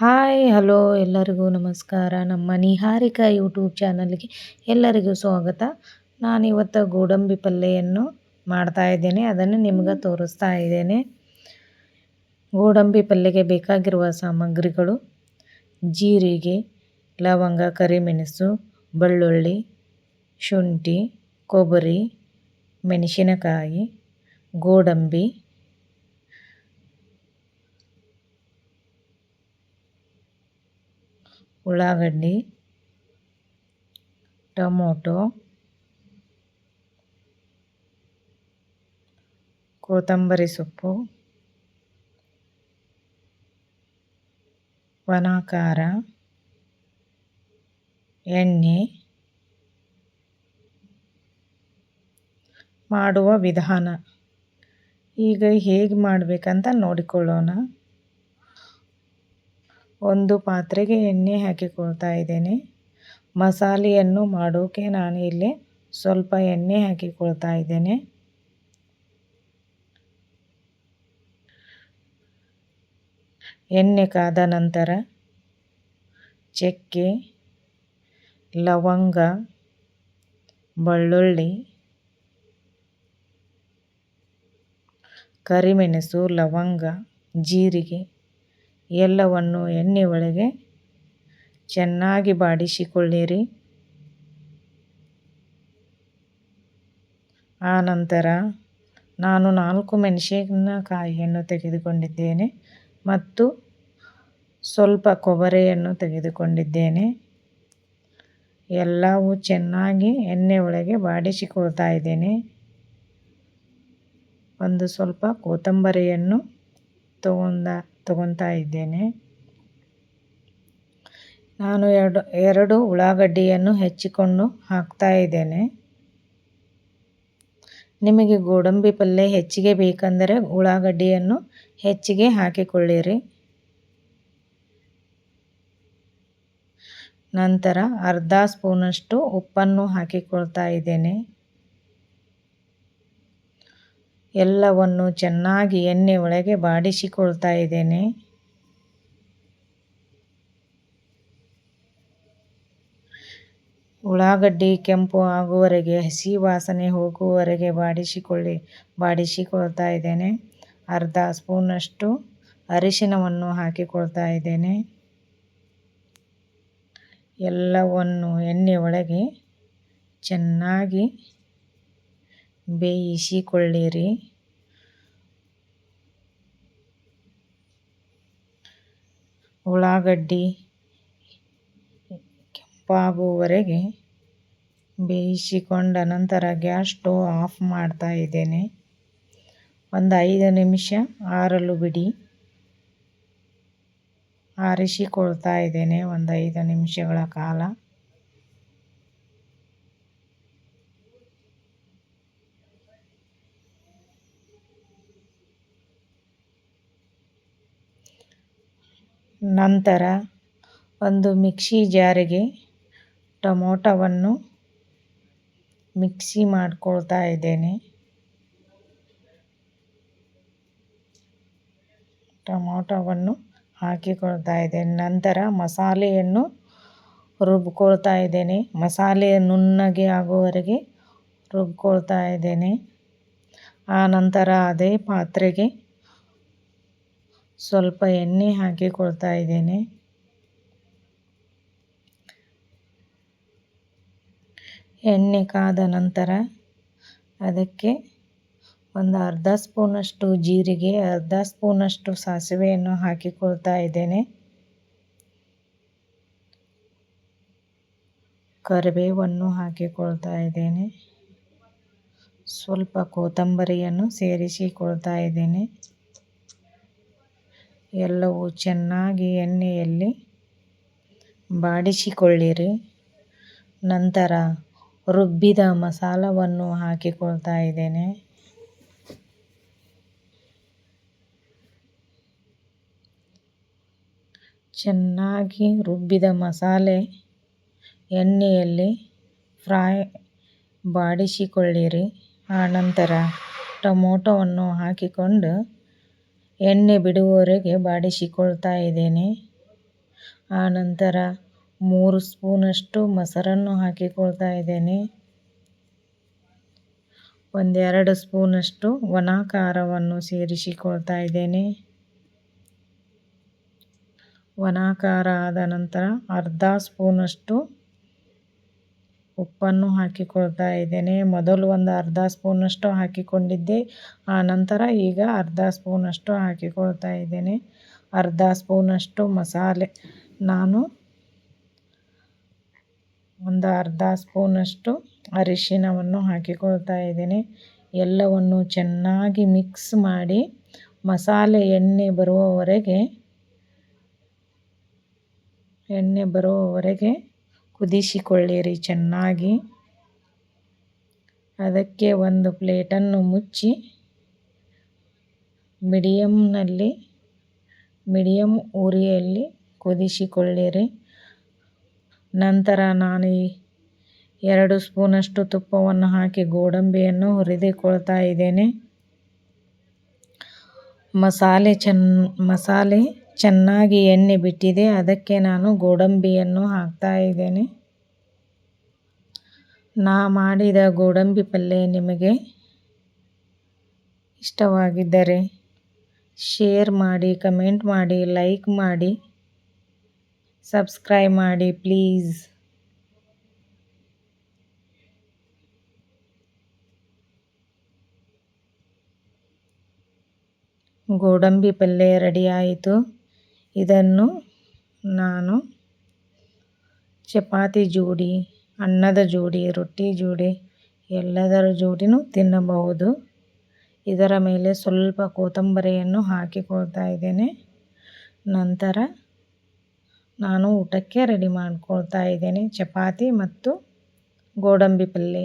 Hi, hello ಎಲ್ಲರಿಗೂ ನಮಸ್ಕಾರ. ನಮ್ಮ ನಿಹಾರಿಕಾ ಯೂಟ್ಯೂಬ್ ಚಾನಲ್ಗೆ ಎಲ್ಲರಿಗೂ ಸ್ವಾಗತ. ನಾನಿವತ್ತು ಗೋಡಂಬಿ ಪಲ್ಯವನ್ನು ಮಾಡ್ತಾ ಇದ್ದೇನೆ. ಅದನ್ನು ನಿಮ್ಗೆ ತೋರಿಸ್ತಾ ಇದ್ದೇನೆ. ಗೋಡಂಬಿ ಪಲ್ಯಗೆ ಬೇಕಾಗಿರುವ ಸಾಮಗ್ರಿಗಳು ಜೀರಿಗೆ, ಲವಂಗ, ಕರಿಮೆಣಸು, ಬೆಳ್ಳುಳ್ಳಿ, ಶುಂಠಿ, ಕೊಬ್ಬರಿ, ಮೆಣಸಿನಕಾಯಿ, ಗೋಡಂಬಿ ಉಳ್ಳಾಗಡ್ಡಿ ಟೊಮೊಟೊ ಕೊತ್ತಂಬರಿ ಸೊಪ್ಪು ಒಣ ಖಾರ ಎಣ್ಣೆ ಮಾಡುವ ವಿಧಾನ. ಈಗ ಹೇಗೆ ಮಾಡಬೇಕಂತ ನೋಡಿಕೊಳ್ಳೋಣ. ಒಂದು ಪಾತ್ರೆಗೆ ಎಣ್ಣೆ ಹಾಕಿಕೊಳ್ತಾ ಇದ್ದೇನೆ. ಮಸಾಲೆಯನ್ನು ಮಾಡೋಕೆ ನಾನು ಇಲ್ಲಿ ಸ್ವಲ್ಪ ಎಣ್ಣೆ ಹಾಕಿಕೊಳ್ತಾ ಇದ್ದೇನೆ. ಎಣ್ಣೆ ಕಾದ ನಂತರ ಚಕ್ಕೆ, ಲವಂಗ, ಬೆಳ್ಳುಳ್ಳಿ, ಕರಿಮೆಣಸು, ಲವಂಗ, ಜೀರಿಗೆ ಎಲ್ಲವನ್ನು ಎಣ್ಣೆ ಒಳಗೆ ಚೆನ್ನಾಗಿ ಬಾಡಿಸಿಕೊಳ್ಳಿರಿ. ಆನಂತರ ನಾನು ನಾಲ್ಕು ಮೆಣಸಿನಕಾಯಿಯನ್ನು ತೆಗೆದುಕೊಂಡಿದ್ದೇನೆ ಮತ್ತು ಸ್ವಲ್ಪ ಕೊಬ್ಬರಿಯನ್ನು ತೆಗೆದುಕೊಂಡಿದ್ದೇನೆ. ಎಲ್ಲವೂ ಚೆನ್ನಾಗಿ ಎಣ್ಣೆ ಒಳಗೆ ಬಾಡಿಸಿಕೊಳ್ತಾ ಇದ್ದೇನೆ. ಒಂದು ಸ್ವಲ್ಪ ಕೊತ್ತಂಬರಿಯನ್ನು ತಗೊಂಡ ತಗೊತಾ ಇದ್ದೇನೆ. ನಾನು ಎರಡು ಎರಡು ಉಳ್ಳಾಗಡ್ಡಿಯನ್ನು ಹೆಚ್ಚಿಕೊಂಡು ಹಾಕ್ತಾ ಇದ್ದೇನೆ. ನಿಮಗೆ ಗೋಡಂಬಿ ಪಲ್ಯ ಹೆಚ್ಚಿಗೆ ಬೇಕೆಂದರೆ ಉಳ್ಳಾಗಡ್ಡಿಯನ್ನು ಹೆಚ್ಚಿಗೆ ಹಾಕಿಕೊಳ್ಳಿರಿ. ನಂತರ ಅರ್ಧ ಸ್ಪೂನಷ್ಟು ಉಪ್ಪನ್ನು ಹಾಕಿಕೊಳ್ತಾ ಇದ್ದೇನೆ. ಎಲ್ಲವನ್ನು ಚೆನ್ನಾಗಿ ಎಣ್ಣೆ ಒಳಗೆ ಬಾಡಿಸಿಕೊಳ್ತಾ ಇದ್ದೇನೆ. ಉಳ್ಳಾಗಡ್ಡಿ ಕೆಂಪು ಆಗುವವರೆಗೆ, ಹಸಿ ವಾಸನೆ ಹೋಗುವವರೆಗೆ ಬಾಡಿಸಿಕೊಳ್ಳಿ, ಬಾಡಿಸಿಕೊಳ್ತಾ ಇದ್ದೇನೆ. ಅರ್ಧ ಸ್ಪೂನಷ್ಟು ಅರಿಶಿನವನ್ನು ಹಾಕಿಕೊಳ್ತಾ ಇದ್ದೇನೆ. ಎಲ್ಲವನ್ನು ಎಣ್ಣೆ ಒಳಗೆ ಚೆನ್ನಾಗಿ ಬೇಯಿಸಿಕೊಳ್ಳಿರಿ ಉಳ್ಳಾಗಡ್ಡಿ ಕೆಂಪಾಗುವವರೆಗೆ ಬೇಯಿಸಿಕೊಂಡ ನಂತರ ಗ್ಯಾಸ್ ಸ್ಟೋವ್ ಆಫ್ ಮಾಡ್ತಾ ಇದ್ದೇನೆ. ಒಂದು ಐದು ನಿಮಿಷ ಆರಲು ಬಿಡಿ. ಆರಿಸಿಕೊಳ್ತಾ ಇದ್ದೇನೆ ಒಂದು ಐದು ನಿಮಿಷಗಳ ಕಾಲ. ನಂತರ ಒಂದು ಮಿಕ್ಸಿ ಜಾರಿಗೆ ಟೊಮೊಟೊವನ್ನು ಮಿಕ್ಸಿ ಮಾಡ್ಕೊಳ್ತಾ ಇದ್ದೇನೆ. ಟೊಮೊಟೊವನ್ನು ಹಾಕಿಕೊಳ್ತಾ ಇದ್ದೇನೆ. ನಂತರ ಮಸಾಲೆಯನ್ನು ರುಬ್ಕೊಳ್ತಾ ಇದ್ದೇನೆ. ಮಸಾಲೆ ನುಣ್ಣಗೆ ಆಗುವವರೆಗೆ ರುಬ್ಕೊಳ್ತಾ ಇದ್ದೇನೆ. ಆ ನಂತರ ಅದೇ ಪಾತ್ರೆಗೆ ಸ್ವಲ್ಪ ಎಣ್ಣೆ ಹಾಕಿಕೊಳ್ತಾ ಇದ್ದೇನೆ. ಎಣ್ಣೆ ಕಾದ ನಂತರ ಅದಕ್ಕೆ ಒಂದು ಅರ್ಧ ಸ್ಪೂನಷ್ಟು ಜೀರಿಗೆ, ಅರ್ಧ ಸ್ಪೂನಷ್ಟು ಸಾಸಿವೆಯನ್ನು ಹಾಕಿಕೊಳ್ತಾ ಇದ್ದೇನೆ. ಕರಿಬೇವನ್ನು ಹಾಕಿಕೊಳ್ತಾ ಇದ್ದೇನೆ. ಸ್ವಲ್ಪ ಕೊತ್ತಂಬರಿಯನ್ನು ಸೇರಿಸಿಕೊಳ್ತಾ ಇದ್ದೇನೆ. ಎಲ್ಲವೂ ಚೆನ್ನಾಗಿ ಎಣ್ಣೆಯಲ್ಲಿ ಬಾಡಿಸಿಕೊಳ್ಳಿರಿ. ನಂತರ ರುಬ್ಬಿದ ಮಸಾಲವನ್ನು ಹಾಕಿಕೊಳ್ತಾ ಇದ್ದೇನೆ. ಚೆನ್ನಾಗಿ ರುಬ್ಬಿದ ಮಸಾಲೆ ಎಣ್ಣೆಯಲ್ಲಿ ಫ್ರೈ ಬಾಡಿಸಿಕೊಳ್ಳಿರಿ. ಆನಂತರ ಟೊಮೊಟೊವನ್ನು ಹಾಕಿಕೊಂಡು ಎಣ್ಣೆ ಬಿಡುವವರೆಗೆ ಬಾಡಿಸಿಕೊಳ್ತಾ ಇದ್ದೇನೆ. ಆನಂತರ ಮೂರು ಸ್ಪೂನಷ್ಟು ಮೊಸರನ್ನು ಹಾಕಿಕೊಳ್ತಾ ಇದ್ದೇನೆ. ಒಂದೆರಡು ಸ್ಪೂನಷ್ಟು ಒಣ ಖಾರವನ್ನು ಸೇರಿಸಿಕೊಳ್ತಾ ಇದ್ದೇನೆ. ಒಣ ಖಾರ ಆದ ನಂತರ ಅರ್ಧ ಸ್ಪೂನಷ್ಟು ಉಪ್ಪನ್ನು ಹಾಕಿಕೊಳ್ತಾ ಇದ್ದೇನೆ. ಮೊದಲು ಒಂದು ಅರ್ಧ ಸ್ಪೂನಷ್ಟು ಹಾಕಿಕೊಂಡಿದ್ದೆ. ಆ ನಂತರ ಈಗ ಅರ್ಧ ಸ್ಪೂನಷ್ಟು ಹಾಕಿಕೊಳ್ತಾ ಇದ್ದೇನೆ. ಅರ್ಧ ಸ್ಪೂನಷ್ಟು ಮಸಾಲೆ. ನಾನು ಒಂದು ಅರ್ಧ ಸ್ಪೂನಷ್ಟು ಅರಿಶಿನವನ್ನು ಹಾಕಿಕೊಳ್ತಾ ಇದ್ದೇನೆ. ಎಲ್ಲವನ್ನು ಚೆನ್ನಾಗಿ ಮಿಕ್ಸ್ ಮಾಡಿ ಮಸಾಲೆ ಎಣ್ಣೆ ಬರುವವರೆಗೆ ಎಣ್ಣೆ ಬರುವವರೆಗೆ ಕುದಿಸಿಕೊಳ್ಳಿರಿ ಚೆನ್ನಾಗಿ. ಅದಕ್ಕೆ ಒಂದು ಪ್ಲೇಟನ್ನು ಮುಚ್ಚಿ ಮೀಡಿಯಮ್ನಲ್ಲಿ ಮೀಡಿಯಮ್ ಉರಿಯಲ್ಲಿ ಕುದಿಸಿಕೊಳ್ಳಿರಿ. ನಂತರ ನಾನು ಎರಡು ಸ್ಪೂನಷ್ಟು ತುಪ್ಪವನ್ನು ಹಾಕಿ ಗೋಡಂಬಿಯನ್ನು ಹುರಿದುಕೊಳ್ತಾ ಇದ್ದೇನೆ. ಮಸಾಲೆ ಚೆನ್ನ ಮಸಾಲೆ ಚೆನ್ನಾಗಿ ಎಣ್ಣೆ ಬಿಟ್ಟಿದೆ. ಅದಕ್ಕೆ ನಾನು ಗೋಡಂಬಿಯನ್ನು ಹಾಕ್ತಾ ಇದ್ದೇನೆ. ನಾ ಮಾಡಿದ ಗೋಡಂಬಿ ಪಲ್ಯ ನಿಮಗೆ ಇಷ್ಟವಾಗಿದ್ದರೆ ಶೇರ್ ಮಾಡಿ, ಕಮೆಂಟ್ ಮಾಡಿ, ಲೈಕ್ ಮಾಡಿ, ಸಬ್ಸ್ಕ್ರೈಬ್ ಮಾಡಿ ಪ್ಲೀಸ್. ಗೋಡಂಬಿ ಪಲ್ಯ ರೆಡಿ ಆಯಿತು. ಇದನ್ನು ನಾನು ಚಪಾತಿ ಜೋಡಿ, ಅನ್ನದ ಜೋಡಿ, ರೊಟ್ಟಿ ಜೋಡಿ, ಎಲ್ಲದರ ಜೋಡಿನೂ ತಿನ್ನಬಹುದು. ಇದರ ಮೇಲೆ ಸ್ವಲ್ಪ ಕೊತ್ತಂಬರಿಯನ್ನು ಹಾಕಿಕೊಳ್ತಾ ಇದ್ದೇನೆ. ನಂತರ ನಾನು ಊಟಕ್ಕೆ ರೆಡಿ ಮಾಡಿಕೊಳ್ತಾ ಇದ್ದೇನೆ. ಚಪಾತಿ ಮತ್ತು ಗೋಡಂಬಿ ಪಲ್ಯ